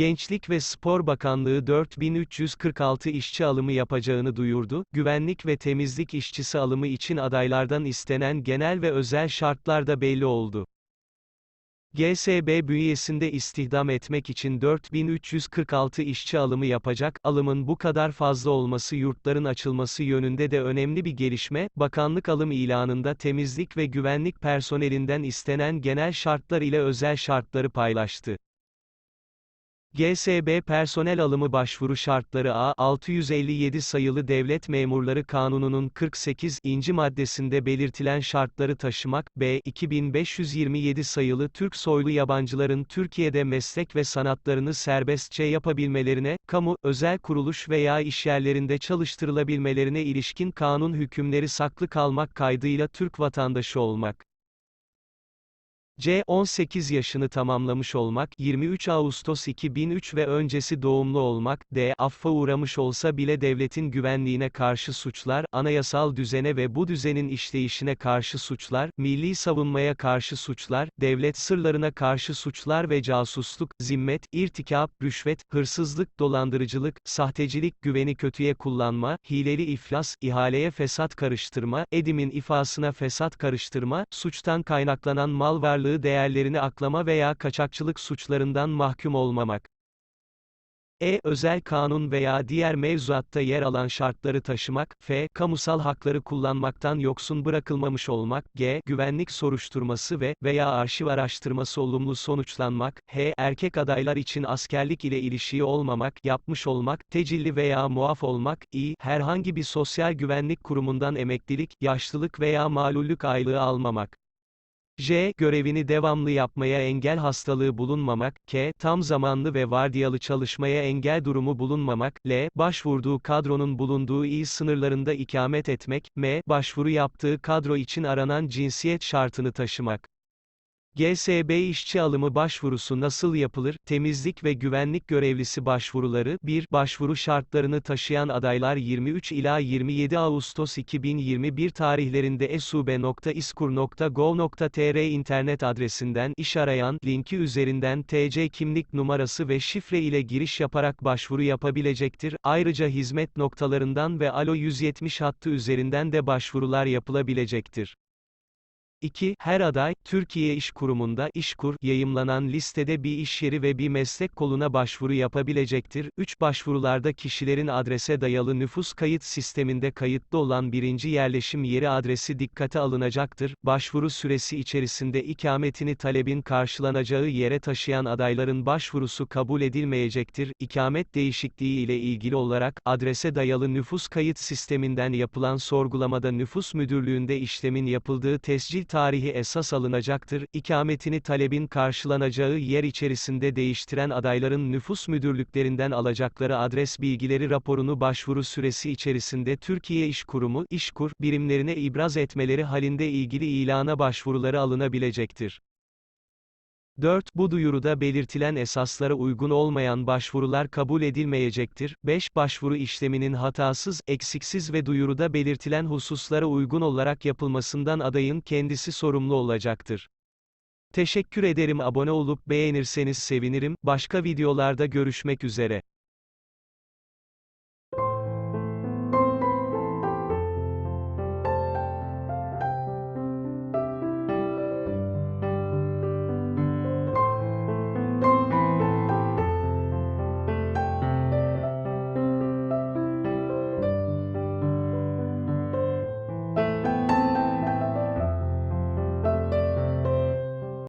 Gençlik ve Spor Bakanlığı 4346 işçi alımı yapacağını duyurdu. Güvenlik ve temizlik işçisi alımı için adaylardan istenen genel ve özel şartlar da belli oldu. GSB bünyesinde istihdam etmek için 4346 işçi alımı yapacak, alımın bu kadar fazla olması yurtların açılması yönünde de önemli bir gelişme, bakanlık alım ilanında temizlik ve güvenlik personelinden istenen genel şartlar ile özel şartları paylaştı. GSB personel alımı başvuru şartları A 657 sayılı Devlet Memurları Kanunu'nun 48. inci maddesinde belirtilen şartları taşımak, B 2527 sayılı Türk soylu yabancıların Türkiye'de meslek ve sanatlarını serbestçe yapabilmelerine, kamu, özel kuruluş veya işyerlerinde çalıştırılabilmelerine ilişkin kanun hükümleri saklı kalmak kaydıyla Türk vatandaşı olmak. C. 18 yaşını tamamlamış olmak, 23 Ağustos 2003 ve öncesi doğumlu olmak, D. Affa uğramış olsa bile devletin güvenliğine karşı suçlar, anayasal düzene ve bu düzenin işleyişine karşı suçlar, milli savunmaya karşı suçlar, devlet sırlarına karşı suçlar ve casusluk, zimmet, irtikap, rüşvet, hırsızlık, dolandırıcılık, sahtecilik, güveni kötüye kullanma, hileli iflas, ihaleye fesat karıştırma, edimin ifasına fesat karıştırma, suçtan kaynaklanan mal varlığı değerlerini aklama veya kaçakçılık suçlarından mahkum olmamak. E. Özel kanun veya diğer mevzuatta yer alan şartları taşımak, F. Kamusal hakları kullanmaktan yoksun bırakılmamış olmak, G. Güvenlik soruşturması ve veya arşiv araştırması olumlu sonuçlanmak, H. Erkek adaylar için askerlik ile ilişiği olmamak, yapmış olmak, tecilli veya muaf olmak, I. Herhangi bir sosyal güvenlik kurumundan emeklilik, yaşlılık veya malullük aylığı almamak. J. Görevini devamlı yapmaya engel hastalığı bulunmamak, K. Tam zamanlı ve vardiyalı çalışmaya engel durumu bulunmamak, L. Başvurduğu kadronun bulunduğu il sınırlarında ikamet etmek, M. Başvuru yaptığı kadro için aranan cinsiyet şartını taşımak. GSB işçi alımı başvurusu nasıl yapılır? Temizlik ve güvenlik görevlisi başvuruları 1. Başvuru şartlarını taşıyan adaylar 23 ila 27 Ağustos 2021 tarihlerinde esube.iskur.gov.tr internet adresinden iş arayan linki üzerinden TC kimlik numarası ve şifre ile giriş yaparak başvuru yapabilecektir. Ayrıca hizmet noktalarından ve Alo 170 hattı üzerinden de başvurular yapılabilecektir. 2. Her aday, Türkiye İş Kurumu'nda İşkur yayımlanan listede bir iş yeri ve bir meslek koluna başvuru yapabilecektir. 3. Başvurularda kişilerin adrese dayalı nüfus kayıt sisteminde kayıtlı olan birinci yerleşim yeri adresi dikkate alınacaktır. Başvuru süresi içerisinde ikametini talebin karşılanacağı yere taşıyan adayların başvurusu kabul edilmeyecektir. İkamet değişikliği ile ilgili olarak, adrese dayalı nüfus kayıt sisteminden yapılan sorgulamada nüfus müdürlüğünde işlemin yapıldığı tescil tarihi esas alınacaktır. İkametini talebin karşılanacağı yer içerisinde değiştiren adayların nüfus müdürlüklerinden alacakları adres bilgileri raporunu başvuru süresi içerisinde Türkiye İş Kurumu, İşkur, birimlerine ibraz etmeleri halinde ilgili ilana başvuruları alınabilecektir. 4. Bu duyuruda belirtilen esaslara uygun olmayan başvurular kabul edilmeyecektir. 5. Başvuru işleminin hatasız, eksiksiz ve duyuruda belirtilen hususlara uygun olarak yapılmasından adayın kendisi sorumlu olacaktır. Teşekkür ederim abone olup beğenirseniz sevinirim, başka videolarda görüşmek üzere.